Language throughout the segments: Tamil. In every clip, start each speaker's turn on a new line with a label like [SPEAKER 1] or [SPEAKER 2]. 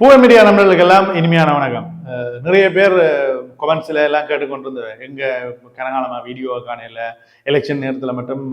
[SPEAKER 1] பூவன் மீடியா நண்பர்களுக்கெல்லாம் இனிமையான வணக்கம். நிறைய பேர் கொமெண்ட்ஸில் எல்லாம் கேட்டுக்கொண்டிருந்த எங்கள் கனகாலமாக வீடியோ காணையில் எலெக்ஷன் நேரத்தில் மட்டும்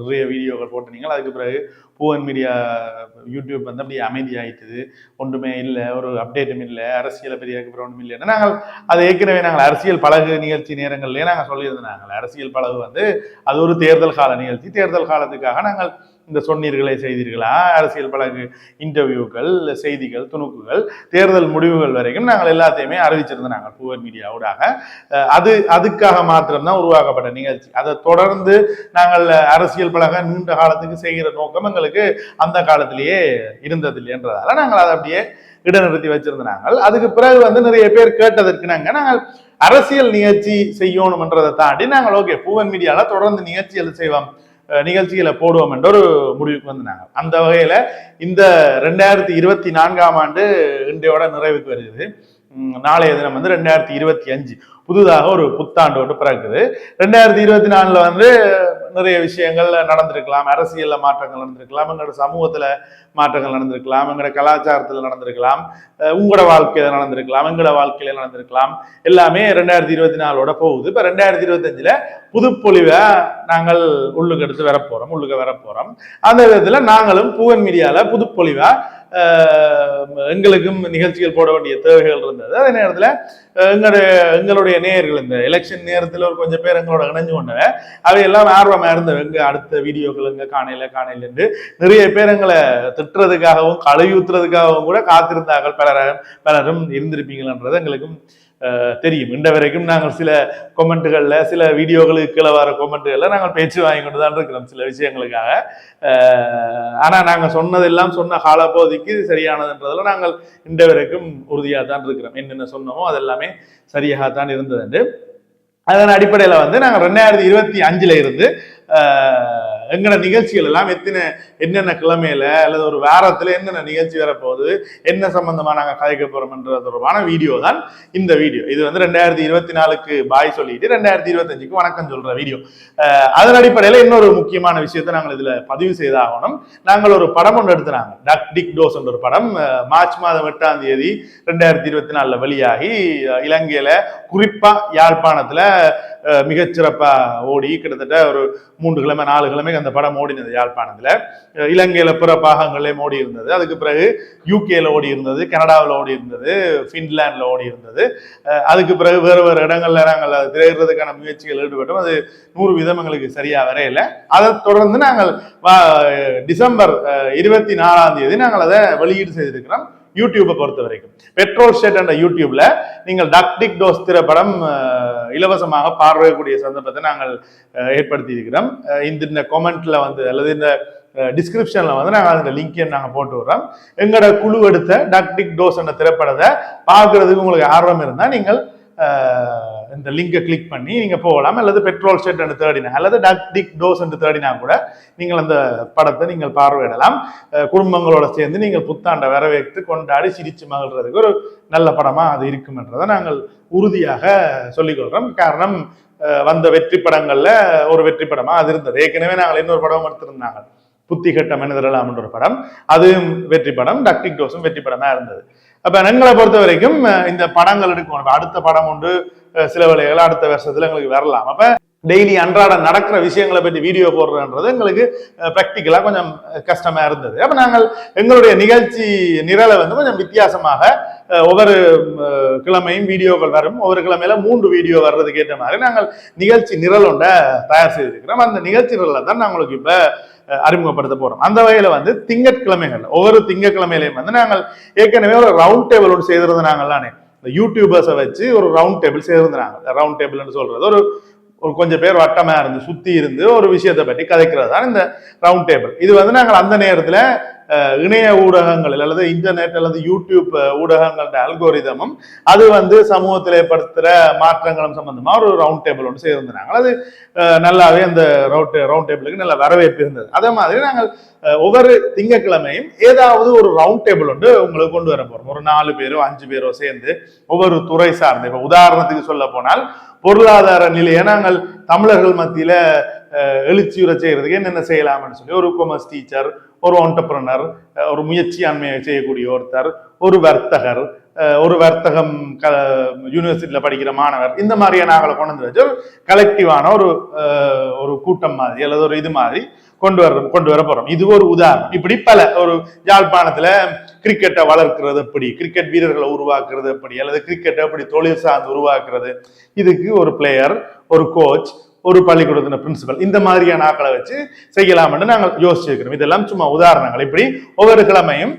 [SPEAKER 1] நிறைய வீடியோக்கள் போட்டுனீங்க அதுக்கு பிறகு பூவன் மீடியா யூடியூப் வந்து அப்படியே அமைதியாயிட்டுது. ஒன்றுமே இல்லை ஒரு அப்டேட்டும் இல்லை அரசியலை பெரிய அப்புறம் ஒன்றும் இல்லைன்னா நாங்கள் அது ஏற்கனவே நாங்கள் அரசியல் பழகு நிகழ்ச்சி நேரங்கள்லேயே நாங்கள் சொல்லியிருந்தோம். நாங்கள் அரசியல் பழகு வந்து அது ஒரு தேர்தல் கால நிகழ்ச்சி. தேர்தல் காலத்துக்காக நாங்கள் இந்த சொன்னீர்களே செய்தீர்களா? அரசியல் பழகு இன்டர்வியூக்கள் செய்திகள் துணுக்குகள் தேர்தல் முடிவுகள் வரைக்கும் நாங்கள் எல்லாத்தையுமே அறிவிச்சிருந்தோம் நாங்கள் புவர் மீடியாவோடாக அது அதுக்காக மாத்திரம்தான் உருவாக்கப்பட்ட நிகழ்ச்சி. அதை தொடர்ந்து நாங்கள் அரசியல் பழக நீண்ட காலத்துக்கு செய்கிற நோக்கம் எங்களுக்கு அந்த காலத்திலேயே இருந்ததில்லைன்றதால நாங்கள் அதை அப்படியே இடைநிறுத்தி வச்சிருந்த நாங்கள். அதுக்கு பிறகு வந்து நிறைய பேர் கேட்டதற்கு நாங்கள் நாங்கள் அரசியல் நிகழ்ச்சி செய்யணும்ன்றதை தாண்டி நாங்கள் ஓகே பூவன் மீடியாவில் தொடர்ந்து நிகழ்ச்சிகள் செய்வோம். நிகழ்ச்சிகளை போடுவோம் என்ற ஒரு முடிவுக்கு வந்தாங்க அந்த வகையில் இந்த ரெண்டாயிரத்தி இருபத்தி நான்காம் ஆண்டு இன்றையோட நிறைவுக்கு வருகிறது. நாளைய தினம் வந்து ரெண்டாயிரத்தி இருபத்தி அஞ்சு. புதுதாக ஒரு புத்தாண்டு ஒன்று பிறக்குது. ரெண்டாயிரத்தி இருபத்தி நாலில் வந்து நிறைய விஷயங்கள் நடந்திருக்கலாம். அரசியலில் மாற்றங்கள் நடந்திருக்கலாம். எங்களோட சமூகத்தில் மாற்றங்கள் நடந்திருக்கலாம். எங்களோட கலாச்சாரத்தில் நடந்திருக்கலாம். உங்களோட வாழ்க்கையில் நடந்திருக்கலாம். எங்களோட வாழ்க்கையில நடந்திருக்கலாம். எல்லாமே ரெண்டாயிரத்தி இருபத்தி நாலோட போகுது. இப்போ ரெண்டாயிரத்தி இருபத்தஞ்சில் புதுப்பொழிவை நாங்கள் உள்ளுக்கு எடுத்து வரப்போகிறோம் உள்ளுக்கு வரப்போகிறோம் அந்த விதத்தில் நாங்களும் பூவன் மீடியாவில் புதுப்பொழிவை எங்களுக்கும் நிகழ்ச்சிகள் போட வேண்டிய தேவைகள் இருந்தது. அதே நேரத்தில் எங்களுடைய எங்களுடைய நேயர்கள் இந்த எலெக்ஷன் நேரத்தில் ஒரு கொஞ்சம் பேர் எங்களோட இணைஞ்சு கொண்டவ அவையெல்லாம் ஆர்வமாக இருந்தவ எங்க அடுத்த வீடியோக்கள் எங்க காணையில காணையில என்று நிறைய பேர் எங்களை திட்டுறதுக்காகவும் கழுவி ஊத்துறதுக்காகவும் கூட காத்திருந்தார்கள். பலரும் பலரும் இருந்திருப்பீங்களன்றது எங்களுக்கும் தெரியும். இன்ற வரைக்கும் நாங்கள் சில கொமெண்ட்டுகளில் சில வீடியோகளுக்கு கீழே வர கொமெண்ட்டுகளில் நாங்கள் பேச்சு வாங்கி கொண்டு தான் இருக்கிறோம் சில விஷயங்களுக்காக. ஆனால் நாங்கள் சொன்னதெல்லாம் சொன்ன காலப்போதைக்கு சரியானதுன்றதில் நாங்கள் இன்ற வரைக்கும் உறுதியாக தான் இருக்கிறோம். என்னென்ன சொன்னோமோ அதெல்லாமே சரியாகத்தான் இருந்தது அதன் அடிப்படையில் வந்து நாங்கள் ரெண்டாயிரத்தி இருபத்தி அஞ்சில் இருந்து அஹ், நிகழ்ச்சிகள் எல்லாம் எத்தனை என்னென்ன கிழமையில அல்லது ஒரு வாரத்துல என்னென்ன நிகழ்ச்சி வரப்போகுது என்ன சம்பந்தமா நாங்கள் கதைக்க போறோம்ன்ற தொடர்பான வீடியோ தான் இந்த வீடியோ. இது வந்து ரெண்டாயிரத்தி இருபத்தி நாலுக்கு பாய் சொல்லிட்டு ரெண்டாயிரத்தி இருபத்தஞ்சுக்கு வணக்கம் சொல்ற வீடியோ. அதன் அடிப்படையில் இன்னொரு முக்கியமான விஷயத்தை நாங்கள் இதுல பதிவு செய்தாகணும். நாங்கள் ஒரு படம் ஒன்று எடுத்துனாங்க டக் டிக் டோஸ் என்ற ஒரு படம். மார்ச் மாதம் எட்டாம் தேதி ரெண்டாயிரத்தி இருபத்தி நாலுல வெளியாகி இலங்கையில குறிப்பா யாழ்ப்பாணத்துல மிகச்சிறப்பா ஓடி கிட்டத்தட்ட ஒரு மூன்று கிழமை நாலு கிழமை அந்த படம் ஓடினது யாழ்ப்பாணத்தில். இலங்கையில் பிற பாகங்களே ஓடி இருந்தது அதுக்கு பிறகு யூகேல ஓடி இருந்தது கனடாவில் ஓடி இருந்தது ஃபின்லாண்டில் ஓடி இருந்தது அதுக்கு பிறகு வேறு வேறு இடங்களில் நாங்கள் அது திரையிடுறதுக்கான முயற்சிகள் ஈடுபட்டோம். அது நூறு வீதம் எங்களுக்கு சரியா வரையில. அதை தொடர்ந்து நாங்கள் டிசம்பர் இருபத்தி நாலாம் தேதி நாங்கள் அதை வெளியீடு செய்திருக்கிறோம். யூடியூப்பை பொறுத்த வரைக்கும் பெட்ரோல் ஷெட் என்ற யூடியூப்ல நீங்கள் டக்டிக் டோஸ் திரைப்படம் இலவசமாக பார்வையக்கூடிய சந்தர்ப்பத்தை நாங்கள் ஏற்படுத்தி இருக்கிறோம் இந்த இந்த கொமெண்ட்ல வந்து அல்லது இந்த டிஸ்கிரிப்ஷன்ல வந்து நாங்கள் அந்த லிங்கை நாங்கள் போட்டு விடுறோம் எங்களோட குழு எடுத்த டக்டிக் டோஸ் என்ற திரைப்படத்தை பார்க்கறதுக்கு உங்களுக்கு ஆர்வம் இருந்தால் நீங்கள் இந்த லிங்கை கிளிக் பண்ணி நீங்க போகலாம். அல்லது பெட்ரோல் ஸ்டேட் என்று தேடினா அல்லது டக்டிக் டோஸ் என்று தேடினா கூட நீங்கள் அந்த படத்தை நீங்கள் பார்வையிடலாம். குடும்பங்களோட சேர்ந்து நீங்கள் புத்தாண்டை வரவேற்று கொண்டாடி சிரிச்சு மகிழ்றதுக்கு ஒரு நல்ல படமா அது இருக்கும் என்றதை நாங்கள் உறுதியாக சொல்லிக்கொள்றோம். காரணம் வந்த வெற்றி படங்கள்ல ஒரு வெற்றி படமா அது இருந்தது. ஏற்கனவே நாங்கள் இன்னொரு படம் எடுத்திருந்தாங்க புத்தி கட்ட மனிதரலாம் என்ற ஒரு படம். அதுவும் வெற்றி படம். டக்டிக் டோஸும் வெற்றி படமா இருந்தது. அப்ப எங்களை பொறுத்த வரைக்கும் இந்த படங்கள் எடுக்கணும் அடுத்த படம் உண்டு சில வேலைகள் அடுத்த வருஷத்துல எங்களுக்கு வரலாம். அப்ப டெய்லி அன்றாட நடக்கிற விஷயங்களை பற்றி வீடியோ போடுறன்றது எங்களுக்கு ப்ராக்டிக்கலாக கொஞ்சம் கஷ்டமாக இருந்தது. அப்போ நாங்கள் எங்களுடைய நிகழ்ச்சி நிரலை வந்து கொஞ்சம் வித்தியாசமாக ஒவ்வொரு கிழமையும் வீடியோக்கள் வரும். ஒவ்வொரு கிழமையில மூன்று வீடியோ வர்றதுக்கு ஏற்ற மாதிரி நாங்கள் நிகழ்ச்சி நிரல் ஒன்றை தயார் செய்திருக்கிறோம். அந்த நிகழ்ச்சி நிரலை தான் நான் உங்களுக்கு அறிமுகப்படுத்த போகிறோம் அந்த வகையில் வந்து திங்கட்கிழமைகள் ஒவ்வொரு திங்கட்கிழமையிலையும் வந்து நாங்கள் ஏற்கனவே ஒரு ரவுண்ட் டேபிள் ஒன்று செய்திருந்த இந்த யூடியூபர்ஸை வச்சு ஒரு ரவுண்ட் டேபிள் செய்திருந்தாங்க ரவுண்ட் டேபிள்னு சொல்றது. ஒரு ஒரு கொஞ்சம் பேர் வட்டமாக இருந்து சுற்றி இருந்து ஒரு விஷயத்தை பற்றி கதைக்கிறது தான் இந்த ரவுண்ட் டேபிள் இது வந்து நாங்கள் அந்த நேரத்தில் இணைய ஊடகங்கள் அல்லது இன்டர்நெட் அல்லது யூடியூப் அஹ், ஊடகங்களோட அல்கோரிதமும் அது வந்து சமூகத்தில் ஏற்படுத்துகிற மாற்றங்களும் சம்மந்தமாக ஒரு ரவுண்ட் டேபிள் ஒன்று செய்திருந்தாங்க அது நல்லாவே அந்த ரவுண்ட் ரவுண்ட் டேபிளுக்கு நல்ல வரவேற்பு இருந்தது. அதே மாதிரி நாங்கள் ஒவ்வொரு திங்கட்கிழமையும் ஏதாவது ஒரு ரவுண்ட் டேபிள் ஒன்று உங்களுக்கு கொண்டு வர போகிறோம் ஒரு நாலு பேரோ அஞ்சு பேரோ சேர்ந்து ஒவ்வொரு துறை சார்ந்து. இப்போ உதாரணத்துக்கு சொல்ல போனால் பொருளாதார நிலையை நாங்கள் தமிழர்கள் மத்தியில அஹ், எழுச்சியுற செய்யறதுக்கு என்னென்ன செய்யலாம்னு சொல்லி ஒரு கொமர்ஸ் டீச்சர் ஒரு ஆண்டர்பிரனர் ஒரு முயற்சியாண்மையை செய்யக்கூடிய ஒருத்தர் ஒரு வர்த்தகர் ஒரு வர்த்தகம் க யூனிவர்சிட்டியில் படிக்கிற மாணவர் இந்த மாதிரியான நாங்களை கொண்டு வந்து வச்சு ஒரு கலெக்டிவான ஒரு ஒரு கூட்டம் மாதிரி அல்லது ஒரு இது மாதிரி கொண்டு வர கொண்டு வர போறோம். இது ஒரு உதாரணம். இப்படி பல ஒரு யாழ்ப்பாணத்துல கிரிக்கெட்டை வளர்க்கிறது எப்படி? கிரிக்கெட் வீரர்களை உருவாக்குறது எப்படி? அல்லது கிரிக்கெட்டை எப்படி தொழில் சார்ந்து உருவாக்குறது? இதுக்கு ஒரு பிளேயர் ஒரு கோச் ஒரு பள்ளிக்கூடத்தின பிரின்சிபல் இந்த மாதிரியான ஆக்களை வச்சு செய்யலாம்னு நாங்கள் யோசிச்சிருக்கிறோம். இதெல்லாம் சும்மா உதாரணங்கள். இப்படி ஒவ்வொரு கிழமையும்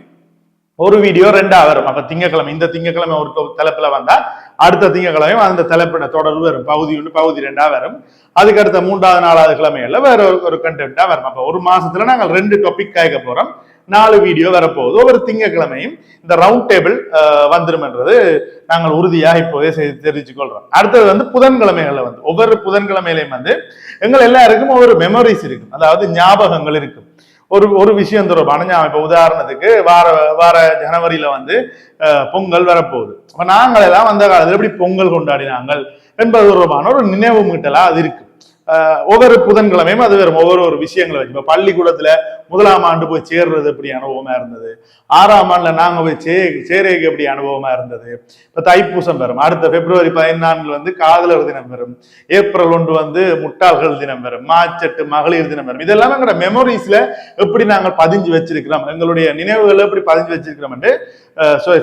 [SPEAKER 1] ஒரு வீடியோ ரெண்டா வரும். அப்ப திங்கக்கிழமை இந்த திங்கக்கிழமை ஒரு தலைப்புல வந்தா அடுத்த திங்கக்கிழமையும் அந்த தலைப்பின தொடர்பு வரும். பகுதி ஒன்று பகுதி ரெண்டா வரும். அதுக்கு அடுத்த மூன்றாவது நாலாவது கிழமையில வேற ஒரு ஒரு கண்டென்ட்டா வரும். அப்போ ஒரு மாசத்துல நாங்கள் ரெண்டு டாபிக் கேட்க போறோம். நாலு வீடியோ வரப்போகுது. ஒவ்வொரு திங்கக்கிழமையும் இந்த ரவுண்ட் டேபிள் வந்துரும்ன்றது நாங்கள் உறுதியாக இப்போதே செய்து தெரிவிச்சு கொள்றோம் அடுத்தது வந்து புதன்கிழமைகளில் வந்து. ஒவ்வொரு புதன்கிழமையிலையும் வந்து எங்கள் எல்லாருக்கும் ஒவ்வொரு மெமரிஸ் இருக்கும். அதாவது ஞாபகங்கள் இருக்கும். ஒரு ஒரு விஷயம் தொடர்பான ஞாபகம் உதாரணத்துக்கு வார வார ஜனவரியில வந்து பொங்கல் வரப்போகுது. அப்ப நாங்கள் எல்லாம் அந்த காலத்தில் எப்படி பொங்கல் கொண்டாடினாங்கள் என்பது தொடர்பான ஒரு நினைவு மீட்டலா அது இருக்கு. ஒவ்வொரு புதன்கிழமையும் அது வரும் ஒவ்வொரு ஒரு விஷயங்களை வச்சு. இப்போ பள்ளிக்கூடத்துல முதலாம் ஆண்டு போய் சேர்றது எப்படி அனுபவமா இருந்தது? ஆறாம் ஆண்டுல நாங்க போய் சே சேரேக்கு எப்படி அனுபவமா இருந்தது? இப்போ தைப்பூசம் வரும். அடுத்த பிப்ரவரி பதினான்கில் வந்து காதலர் தினம் வரும். ஏப்ரல் ஒன்று வந்து முட்டாள்கள் தினம் வரும். மார்ச் எட்டு மகளிர் தினம் வரும். இதெல்லாம் எங்களோட மெமரிஸ்ல எப்படி நாங்கள் பதிஞ்சு வச்சிருக்கிறோம்? எங்களுடைய நினைவுகளை எப்படி பதிஞ்சு வச்சிருக்கிறோம் என்று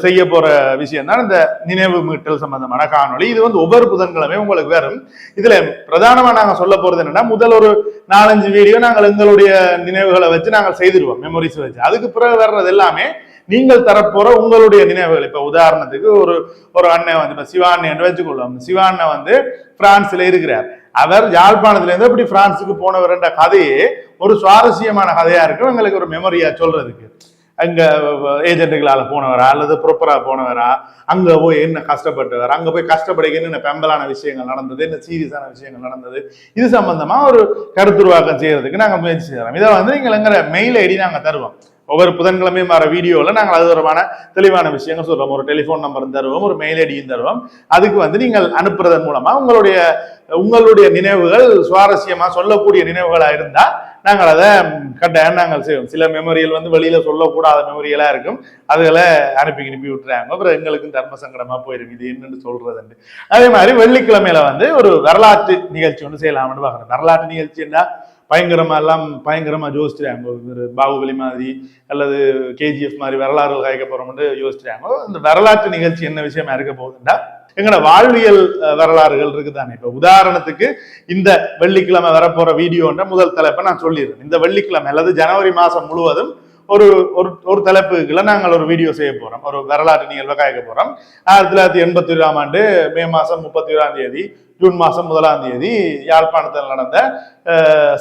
[SPEAKER 1] செய்ய போற விஷயம் தான் இந்த நினைவு மீட்டல் சம்பந்தமான காணொளி. இது வந்து ஒவ்வொரு புதன்கிழமையும் உங்களுக்கு வரும். இதுல பிரதானமா நாங்கள் சொல்ல போறது என்னன்னா முதல் ஒரு நாலஞ்சு வீடியோ நாங்கள் எங்களுடைய நினைவுகளை வச்சு நாங்கள் செய்திருவோம் மெமரிஸ் வச்சு. அதுக்கு பிறகு வர்றது எல்லாமே நீங்கள் தரப்போற உங்களுடைய நினைவுகள். இப்ப உதாரணத்துக்கு ஒரு ஒரு அண்ணன் வந்து இப்ப சிவாண்ணன் வச்சுக்கொள்ளும் சிவாண்ணன் வந்து பிரான்ஸ்ல இருக்கிறார். அவர் யாழ்ப்பாணத்துல இருந்து இப்படி பிரான்ஸுக்கு போனவர் என்ற கதையே ஒரு சுவாரஸ்யமான கதையா இருக்கும். எங்களுக்கு ஒரு மெமரியா சொல்றதுக்கு. அங்கே ஏஜென்ட்டுகளால் போனவரா அல்லது ப்ரொப்பராக போனவரா அங்கே போய் என்ன கஷ்டப்பட்டவர் அங்கே போய் கஷ்டப்படைக்க என்ன பெம்பலான விஷயங்கள் நடந்தது என்ன சீரியஸான விஷயங்கள் நடந்தது இது சம்பந்தமாக ஒரு கருத்துருவாக்கம் செய்கிறதுக்கு நாங்கள் முயற்சி செய்கிறோம் இதை வந்து நீங்கள் எங்கிற மெயில் ஐடி நாங்கள் தருவோம். ஒவ்வொரு புதன்கிழமையும் வர வீடியோவில் நாங்கள் அது தொடர்பான தெளிவான விஷயங்கள் சொல்கிறோம் ஒரு டெலிஃபோன் நம்பரும் தருவோம் ஒரு மெயில் ஐடியும் தருவோம். அதுக்கு வந்து நீங்கள் அனுப்புறதன் மூலமாக உங்களுடைய உங்களுடைய நினைவுகள் சுவாரஸ்யமாக சொல்லக்கூடிய நினைவுகளாக இருந்தால் நாங்கள் அதை கட்டாயம் நாங்கள் செய்வோம். சில மெமரியல் வந்து வெளியில் சொல்லக்கூடாத மெமரியலாக இருக்கும். அதுகளை அனுப்பி அனுப்பி விட்டுறாங்க. அப்புறம் எங்களுக்கும் தர்ம சங்கடமாக போயிடும் இது என்னன்னு சொல்கிறதுண்டு அதே மாதிரி வெள்ளிக்கிழமையில வந்து ஒரு வரலாற்று நிகழ்ச்சி ஒன்று செய்யலாம்னு பார்க்குறேன் வரலாற்று நிகழ்ச்சின்னா பயங்கரமாக எல்லாம் பயங்கரமாக யோசிச்சிருக்காங்க ஒரு பாகுபலி மாதிரி அல்லது கேஜிஎஃப் மாதிரி வரலாறு காய்க்க போகிறோம்னு யோசிச்சிருக்காங்க இந்த வரலாற்று நிகழ்ச்சி என்ன விஷயமா இருக்க போகுதுன்னா எங்களோட வாழ்வியல் வரலாறுகள் இருக்குதானே? இப்போ உதாரணத்துக்கு இந்த வெள்ளிக்கிழமை வரப்போற வீடியோன்ற முதல் தலைப்பை நான் சொல்லிடுறேன். இந்த வெள்ளிக்கிழமை அல்லது ஜனவரி மாதம் முழுவதும் ஒரு ஒரு ஒரு தலைப்புக்குள்ள நாங்கள் ஒரு வீடியோ செய்ய போறோம். ஒரு வரலாற்று நிகழ்வை காய்க்க போறோம். ஆயிரத்தி தொள்ளாயிரத்தி எண்பத்தி ஏழாம் ஆண்டு மே மாசம் முப்பத்தி ஏழாம் தேதி ஜூன் மாசம் முதலாம் தேதி யாழ்ப்பாணத்தில் நடந்த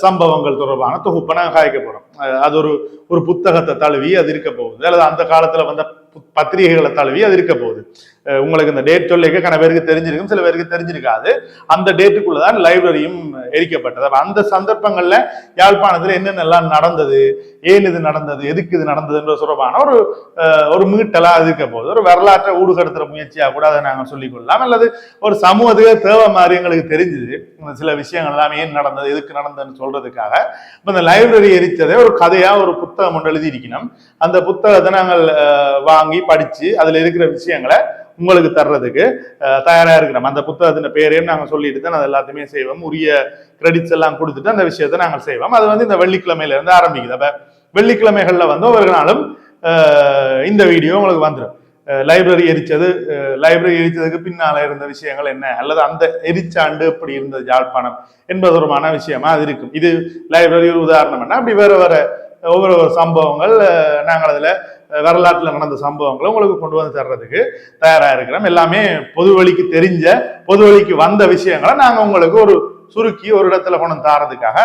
[SPEAKER 1] சம்பவங்கள் தொடர்பான தொகுப்பை நாங்கள் காய்க்க போறோம். அது ஒரு ஒரு புத்தகத்தை தழுவி அது இருக்க போகுது. அல்லது அந்த காலத்துல வந்த பத்திரிகைகளை தழுவி அது இருக்க போகுது. உங்களுக்கு இந்த டேட் சொல்லிக்க கன பேருக்கு தெரிஞ்சிருக்கும் சில பேருக்கு தெரிஞ்சிருக்காது. அந்த டேட்டுக்குள்ளதான் லைப்ரரியும் எரிக்கப்பட்டது. அப்போ அந்த சந்தர்ப்பங்கள்ல யாழ்ப்பாணத்தில் என்னென்னலாம் நடந்தது? ஏன் இது நடந்தது? எதுக்கு இது நடந்ததுன்ற சுரபான ஒரு ஒரு மீட்டலாக அது இருக்க போகுது ஒரு வரலாற்றை ஊடுகடுத்துற முயற்சியாக கூட அதை நாங்கள் சொல்லிக்கொள்ளலாம் அல்லது ஒரு சமூகத்துக்கு தேவை மாதிரி எங்களுக்கு தெரிஞ்சுது. இந்த சில விஷயங்கள் எல்லாம் ஏன் நடந்தது? எதுக்கு நடந்ததுன்னு சொல்றதுக்காக. இப்போ இந்த லைப்ரரி எரித்ததை ஒரு கதையாக ஒரு புத்தகம் ஒன்று எழுதி இருக்கணும் அந்த புத்தகத்தை நாங்கள் வாங்கி படித்து அதில் இருக்கிற விஷயங்களை உங்களுக்கு தர்றதுக்கு தயாராக இருக்கிறோம். அந்த புத்தகத்தின் பேரையும் நாங்கள் சொல்லிட்டு தான் அது எல்லாத்தையுமே செய்வோம். உரிய கிரெடிட்ஸ் எல்லாம் கொடுத்துட்டு அந்த விஷயத்தை நாங்கள் செய்வோம். அது வந்து இந்த வெள்ளிக்கிழமையிலேருந்து ஆரம்பிக்குது. அப்போ வெள்ளிக்கிழமைகளில் வந்து ஒவ்வொரு நாளும் இந்த வீடியோ உங்களுக்கு வந்துடும் லைப்ரரி எரிச்சது லைப்ரரி எரிச்சதுக்கு பின்னால் இருந்த விஷயங்கள் என்ன? அல்லது அந்த எரிச்சாண்டு எப்படி இருந்தது? யாழ்ப்பாணம் என்பது ஒருமான விஷயமா அது இருக்கும். இது லைப்ரரி ஒரு உதாரணம் என்ன? அப்படி வேற வேற ஒவ்வொரு ஒரு சம்பவங்கள் நாங்கள் அதில் வரலாற்றில் நடந்த சம்பவங்களை உங்களுக்கு கொண்டு வந்து தர்றதுக்கு தயாராக இருக்கிறோம். எல்லாமே பொது வழிக்கு தெரிஞ்ச பொது வழிக்கு வந்த விஷயங்களை நாங்கள் உங்களுக்கு ஒரு சுருக்கி ஒரு இடத்துல கொண்டு தாரதுக்காக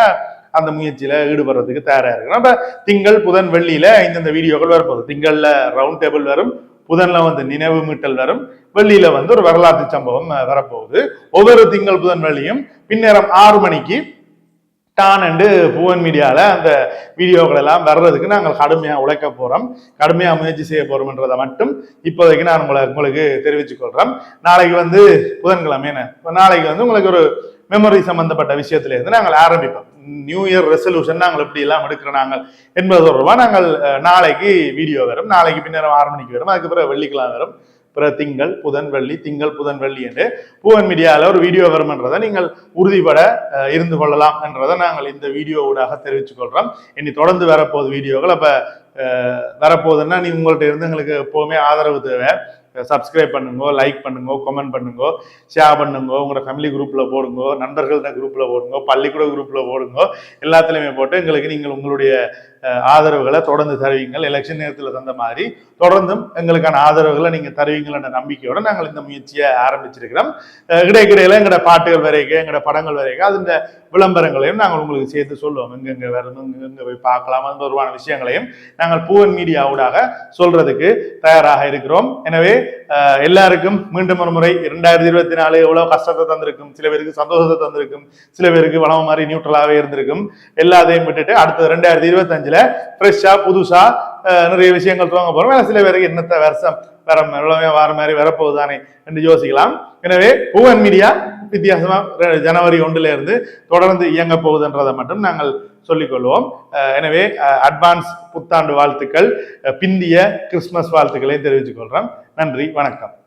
[SPEAKER 1] அந்த முயற்சியில் ஈடுபடுறதுக்கு தயாராக இருக்கிறோம். இப்போ திங்கள் புதன் வெள்ளியில் இந்தந்த வீடியோக்கள் வரப்போகுது. திங்களில் ரவுண்ட் டேபிள் வரும் புதனில் வந்து நினைவு மீட்டல் வரும் வெள்ளியில் வந்து ஒரு வரலாற்று சம்பவம் வரப்போகுது. ஒவ்வொரு திங்கள் புதன் வெள்ளியும் பின்னேரம் ஆறு மணிக்கு டான் அண்டு புவன் மீடியாவில் அந்த வீடியோக்கள் எல்லாம் வர்றதுக்கு நாங்கள் கடுமையாக உழைக்க போகிறோம் கடுமையாக முயற்சி செய்ய போகிறோம்ன்றதை மட்டும் இப்போதைக்கு நான் உங்களை உங்களுக்கு தெரிவித்து கொள்கிறோம் நாளைக்கு வந்து புதன்கிழமை என்ன? நாளைக்கு வந்து உங்களுக்கு ஒரு மெமரி சம்பந்தப்பட்ட விஷயத்திலேருந்து நாங்கள் ஆரம்பிப்போம். நியூ இயர் ரெசல்யூஷன் நாங்கள் எப்படி எல்லாம் எடுக்கிறோம் நாங்கள் என்பது தொடர்பாக நாங்கள் நாளைக்கு வீடியோ வரும். நாளைக்கு பின்னர் ஆறு மணிக்கு வரும். அதுக்கு பிறகு வெள்ளிக்கிழமை வரும். பிற திங்கள் புதன் வெள்ளி திங்கள் புதன் வெள்ளி என்று பூவன் மீடியாவில் ஒரு வீடியோ வரும்ன்றதை நீங்கள் உறுதிபட இருந்து கொள்ளலாம் என்றதை நாங்கள் இந்த வீடியோ ஊடாக தெரிவித்துக் இனி தொடர்ந்து வரப்போகுது வீடியோக்கள் அப்போ வரப்போகுதுன்னா நீ உங்கள்கிட்ட இருந்து எங்களுக்கு எப்போவுமே ஆதரவு தேவை. சப்ஸ்கிரைப் பண்ணுங்க லைக் பண்ணுங்க கமெண்ட் பண்ணுங்க ஷேர் பண்ணுங்க உங்களோட ஃபேமிலி குரூப்பில் போடுங்க நண்பர்கள குரூப்பில் போடுங்க பள்ளிக்கூட குரூப்பில் போடுங்க எல்லாத்துலேயுமே போட்டு எங்களுக்கு நீங்கள் உங்களுடைய ஆதரவுகளை தொடர்ந்து தருவீங்கள். எலெக்ஷன் நேரத்தில் தந்த மாதிரி தொடர்ந்தும் எங்களுக்கான ஆதரவுகளை நீங்கள் தருவீங்கள்ன்ற நம்பிக்கையோட நாங்கள் இந்த முயற்சியை ஆரம்பிச்சிருக்கிறோம். இடைக்கிடையில் இடைக்கிடையில எங்களோட பாட்டுகள் வரைக்கும் எங்களோட படங்கள் வரைக்கும் அது விளம்பரங்களையும் நாங்கள் உங்களுக்கு சேர்த்து சொல்லுவோம். எங்கெங்கே வரணும் எங்க போய் பார்க்கலாம் அந்த ஒருவான விஷயங்களையும் நாங்கள் பூவன் மீடியா ஊடாக சொல்றதுக்கு தயாராக இருக்கிறோம். எனவே எல்லாருக்கும் மீண்டும் ஒரு முறை இரண்டாயிரத்தி இருபத்தி நாலு எவ்வளவு கஷ்டத்தை தந்திருக்கும் சில பேருக்கு சந்தோஷத்தை தந்திருக்கும் சில பேருக்கு வளம் மாதிரி நியூட்ரலாகவே இருந்திருக்கும் எல்லாத்தையும் விட்டுட்டு அடுத்த ரெண்டாயிரத்தி இருபத்தஞ்சுல ஃப்ரெஷ்ஷா புதுசா அஹ், நிறைய விஷயங்கள் துவங்க போறோம். வேற சில பேருக்கு என்னத்த வருஷம் வேற எவ்வளவு வார மாதிரி வரப்போகுதானே என்று யோசிக்கலாம். எனவே பூவன் மீடியா வித்தியாசமாக ஜனவரி ஒன்றிலிருந்து தொடர்ந்து இயங்க போகுதுன்றதை மட்டும் நாங்கள் சொல்லிக்கொள்வோம். எனவே அட்வான்ஸ் புத்தாண்டு வாழ்த்துக்கள் பிந்திய கிறிஸ்மஸ் வாழ்த்துக்களையும் தெரிவித்துக்கொள்கிறோம் நன்றி வணக்கம்.